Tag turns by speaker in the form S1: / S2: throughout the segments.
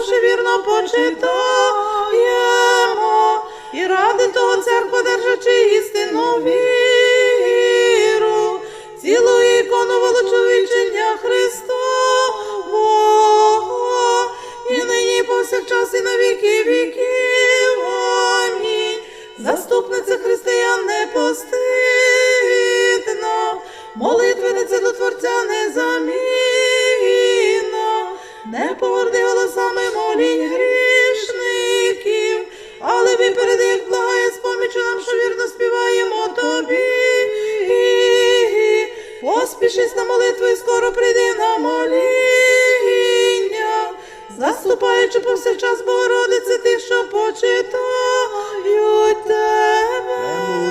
S1: написавши вірно почитаємо, і ради того церква держачи істину віру,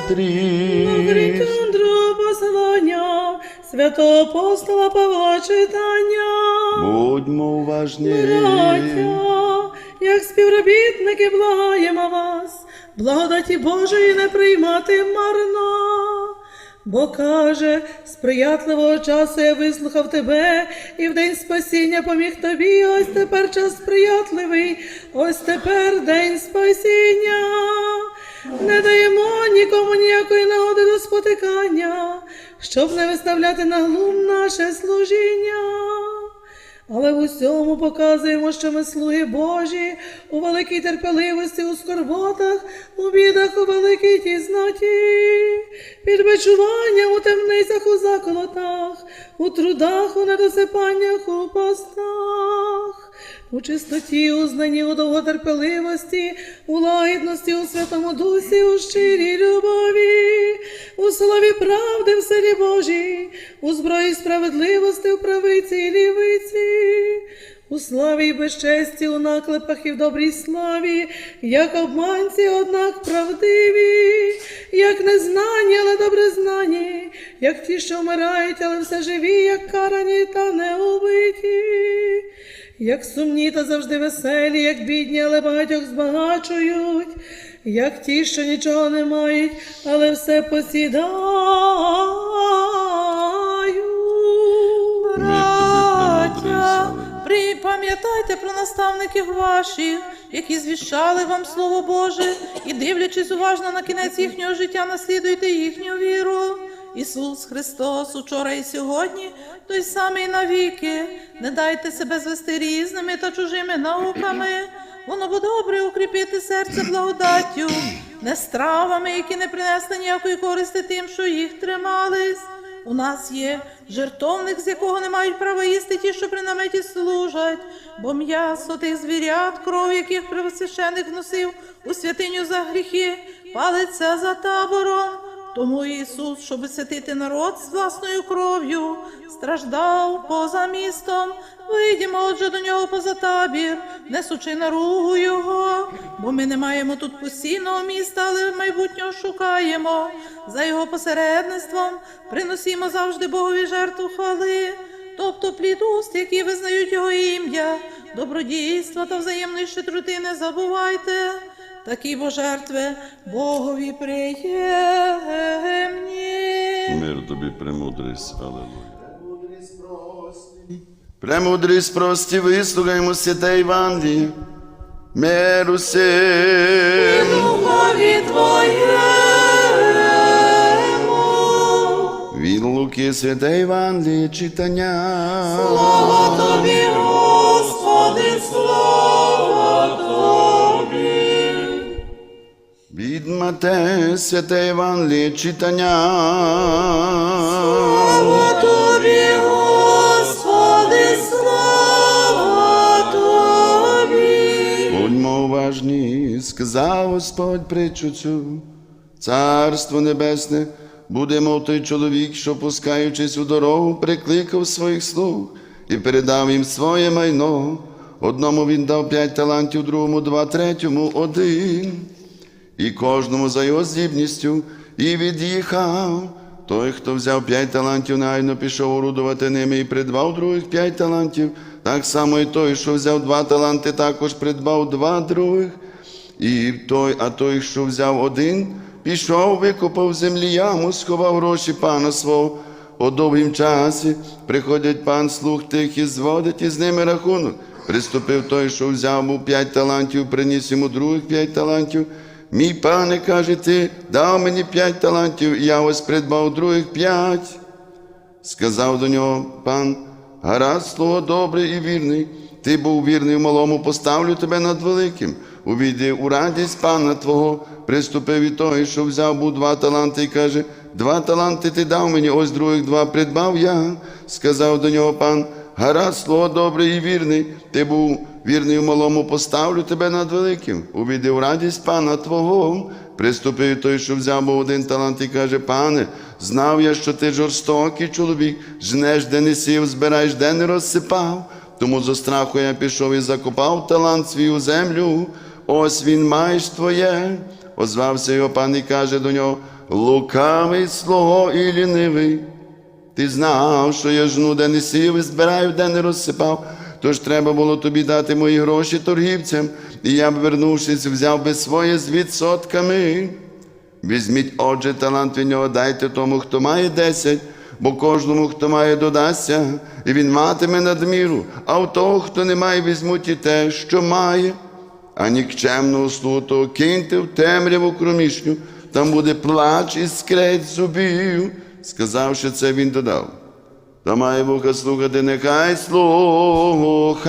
S2: Мудрість.
S1: Послання, святого апостола Павла читання.
S2: Будьмо уважні.
S1: Браття, як співробітники благаємо вас, благодаті Божої не приймати марно. Бо каже, сприятливого часу я вислухав тебе, і в день спасіння поміг тобі. Ось тепер час сприятливий, ось тепер день спасіння. Не даємо нікому ніякої нагоди до спотикання, щоб не виставляти на глум наше служіння. Але в усьому показуємо, що ми слуги Божі, у великій терпеливості, у скорботах, у бідах, у великій тісноті, під бичуванням у темницях, у заколотах, у трудах, у недосипаннях, у постах, у чистоті, у знанні, у довготерпеливості, у лагідності, у святому дусі, у щирій любові, у слові правди в селі Божій, у зброї справедливості, у правиці і лівиці, у славі і безчесті, у наклепах і в добрій славі, як обманці, однак правдиві, як незнані, але добре знані, як ті, що вмирають, але все живі, як карані та не убиті. Як сумні та завжди веселі, як бідні, але багатьох збагачують, як ті, що нічого не мають, але все посідають. Браття, припам'ятайте про наставників ваших, які звіщали вам Слово Боже, і дивлячись уважно на кінець їхнього життя, наслідуйте їхню віру. Ісус Христос, учора і сьогодні, той самий навіки. Не дайте себе звести різними та чужими науками. Воно бо добре укріпити серце благодаттю, не стравами, які не принесли ніякої користи тим, що їх тримались.
S3: У нас є жертовник, з якого не мають права їсти ті, що при наметі служать, бо м'ясо тих звірят, кров яких первосвященик вносив у святиню за гріхи, палиться за табором. Тому Ісус, щоб святити народ з власною кров'ю, страждав поза містом. Вийдімо, отже, до нього поза табір, несучи наругу його, бо ми не маємо тут постійного міста, але майбутнього шукаємо. За його посередництвом приносімо завжди Богові жертву хвали, тобто плід уст, які визнають його ім'я, добродійства та взаємної щедроти не забувайте. Такі бо жертви Богові приємні.
S2: Мир тобі, премудрість, алелуя. Премудрість прості, вислухаймо святе Євангеліє. Миру сим.
S3: Духові Твоєму,
S2: Від Луки святе Євангеліє читання.
S3: Слава Тобі, Господи, слава
S2: Від Матея святе Євангеліє читання.
S3: Слава Тобі, Господи, слава Тобі.
S2: Будьмо уважні, сказав Господь притчу цю. Царство небесне буде, мов той чоловік, що, пускаючись у дорогу, прикликав своїх слуг і передав їм своє майно. Одному він дав п'ять талантів, другому два, третьому один. І кожному за його здібністю і від'їхав. Той, хто взяв п'ять талантів, негайно пішов орудувати ними і придбав других п'ять талантів. Так само і той, що взяв два таланти, також придбав два других. І той, а той, що взяв один, пішов, викопав землі яму, сховав гроші пана свого. По довгім часі приходять пан слуг тих і зводить із ними рахунок. Приступив той, що взяв був п'ять талантів, приніс йому других п'ять талантів. Мій пане, каже, ти дав мені п'ять талантів, і я ось придбав других п'ять. Сказав до нього пан, гаразд, слово добрий і вірний. Ти був вірний в малому, поставлю тебе над великим. Увійди у радість пана твого, приступив і той, що взяв був два таланти, і каже: Два таланти ти дав мені, ось других два придбав я. Сказав до нього пан, гаразд, слово добрий і вірний. Ти був вірний в малому, поставлю тебе над великим. Увійди в радість пана твого. Приступив той, що взяв був один талант, і каже: Пане, знав я, що ти жорстокий чоловік, жнеш, де не сів, збираєш, де не розсипав. Тому зо страху я пішов і закопав талант свій у землю. Ось він маєш твоє. Озвався його пан і каже до нього: лукавий слуго і лінивий. Ти знав, що я жну, де не сів і збираю, де не розсипав. Тож треба було тобі дати мої гроші торгівцям, і я б, вернувшись, взяв би своє з відсотками. Візьміть, отже, талант від нього, дайте тому, хто має десять, бо кожному, хто має, додасться, і він матиме надміру, а в того, хто не має, візьмуть і те, що має. А нікчемного слугу того киньте в темряву кромішню, там буде плач і скреть зубів. Сказавши це, він додав. Та має вуха слухати, нехай слухає.